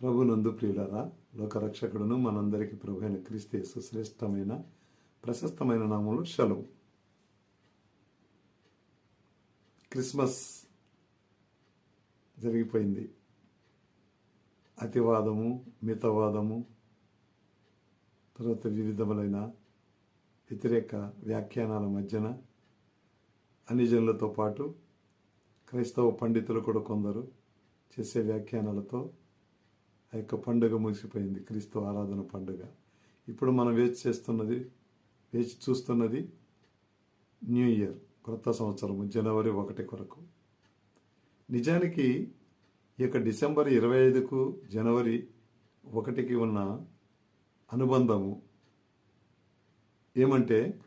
ప్రభునందు ప్రియులరా లోకరక్షకుడును మనందరికీ ప్రభు అయిన క్రీస్తు శ్రేష్టమైన ప్రశస్తమైన నామంలో షలం. క్రిస్మస్ జరిగిపోయింది. అతివాదము మితవాదము తర్వాత వివిధములైన వ్యతిరేక వ్యాఖ్యానాల మధ్యన అనిజనులతో పాటు క్రైస్తవ పండితులు కూడా కొందరు చేసే వ్యాఖ్యానాలతో ఆ యొక్క పండుగ ముగిసిపోయింది. క్రీస్తు ఆరాధన పండుగ. ఇప్పుడు మనం వేచి చేస్తున్నది వేచి చూస్తున్నది న్యూ ఇయర్ కొత్త సంవత్సరము జనవరి ఒకటి కొరకు. నిజానికి ఈ యొక్క డిసెంబర్ ఇరవై ఐదుకు జనవరి ఒకటికి ఉన్న అనుబంధము ఏమంటే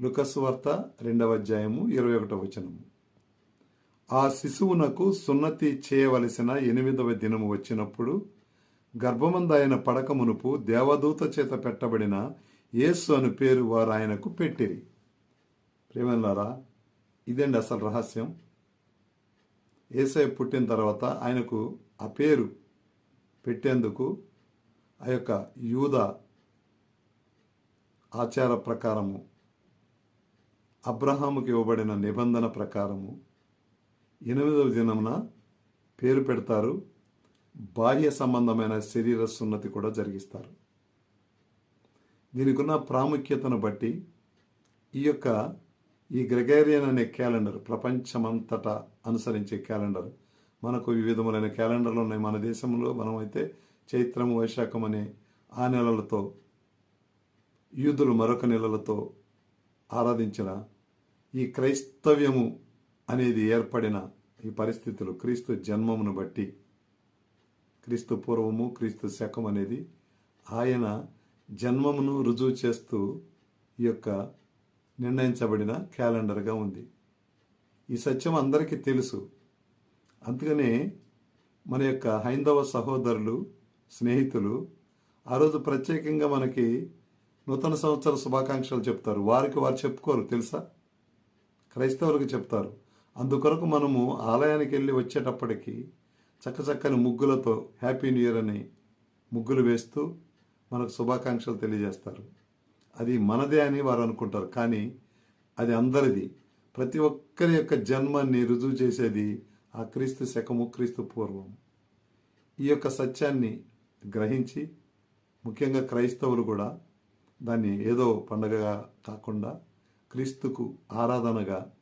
లుకస్ వార్త రెండవ అధ్యాయము ఇరవై ఒకటవ వచనము. ఆ శిశువునకు సున్నతి చేయవలసిన ఎనిమిదవ దినము వచ్చినప్పుడు గర్భమందాయన పడక మునుపు దేవదూత చేత పెట్టబడిన యేసు అను పేరు వారు ఆయనకు పెట్టిరి. ప్రేమలారా ఇదండి అసలు రహస్యం. ఏసై పుట్టిన తర్వాత ఆయనకు ఆ పేరు పెట్టేందుకు ఆ యొక్క యూద ఆచార ప్రకారము అబ్రహాముకి ఇవ్వబడిన నిబంధన ప్రకారము ఎనిమిదవ దినమున పేరు పెడతారు. బాహ్య సంబంధమైన శరీర సున్నతి కూడా జరిగిస్తారు. దీనికి ఉన్న ప్రాముఖ్యతను బట్టి ఈ యొక్క ఈ గ్రెగేరియన్ అనే క్యాలెండర్ ప్రపంచమంతటా అనుసరించే క్యాలెండర్. మనకు వివిధములైన క్యాలెండర్లు ఉన్నాయి. మన దేశంలో మనం అయితే చైత్రము వైశాఖం అనే ఆ నెలలతో యూదులు మరొక నెలలతో ఆరాధించిన ఈ క్రైస్తవ్యము అనేది ఏర్పడిన ఈ పరిస్థితులు క్రీస్తు జన్మమును బట్టి క్రీస్తు పూర్వము క్రీస్తు శకం అనేది ఆయన జన్మమును రుజువు చేస్తూ ఈ యొక్క నిర్ణయించబడిన క్యాలెండర్గా ఉంది. ఈ సత్యం అందరికీ తెలుసు. అందుకనే మన యొక్క హైందవ సహోదరులు స్నేహితులు ఆ రోజు ప్రత్యేకంగా మనకి నూతన సంవత్సర శుభాకాంక్షలు చెప్తారు. వారికి వారు చెప్పుకోరు తెలుసా? క్రైస్తవులకు చెప్తారు. అందుకొరకు మనము ఆలయానికి వెళ్ళి వచ్చేటప్పటికి చక్కచక్కని ముగ్గులతో హ్యాపీ న్యూ ఇయర్ అని ముగ్గులు వేస్తూ మనకు శుభాకాంక్షలు తెలియజేస్తారు. అది మనదే అని వారు అనుకుంటారు. కానీ అది అందరిది. ప్రతి ఒక్కరి యొక్క జన్మాన్ని రుజువు చేసేది ఆ క్రీస్తు శకము క్రీస్తు పూర్వం. ఈ యొక్క సత్యాన్ని గ్రహించి ముఖ్యంగా క్రైస్తవులు కూడా దాన్ని ఏదో పండగగా కాకుండా క్రీస్తుకు ఆరాధనగా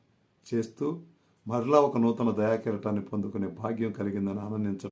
చేస్తూ మరలా ఒక నూతన దయాకిరటాన్ని పొందుకునే భాగ్యం కలిగిందని ఆనందించడం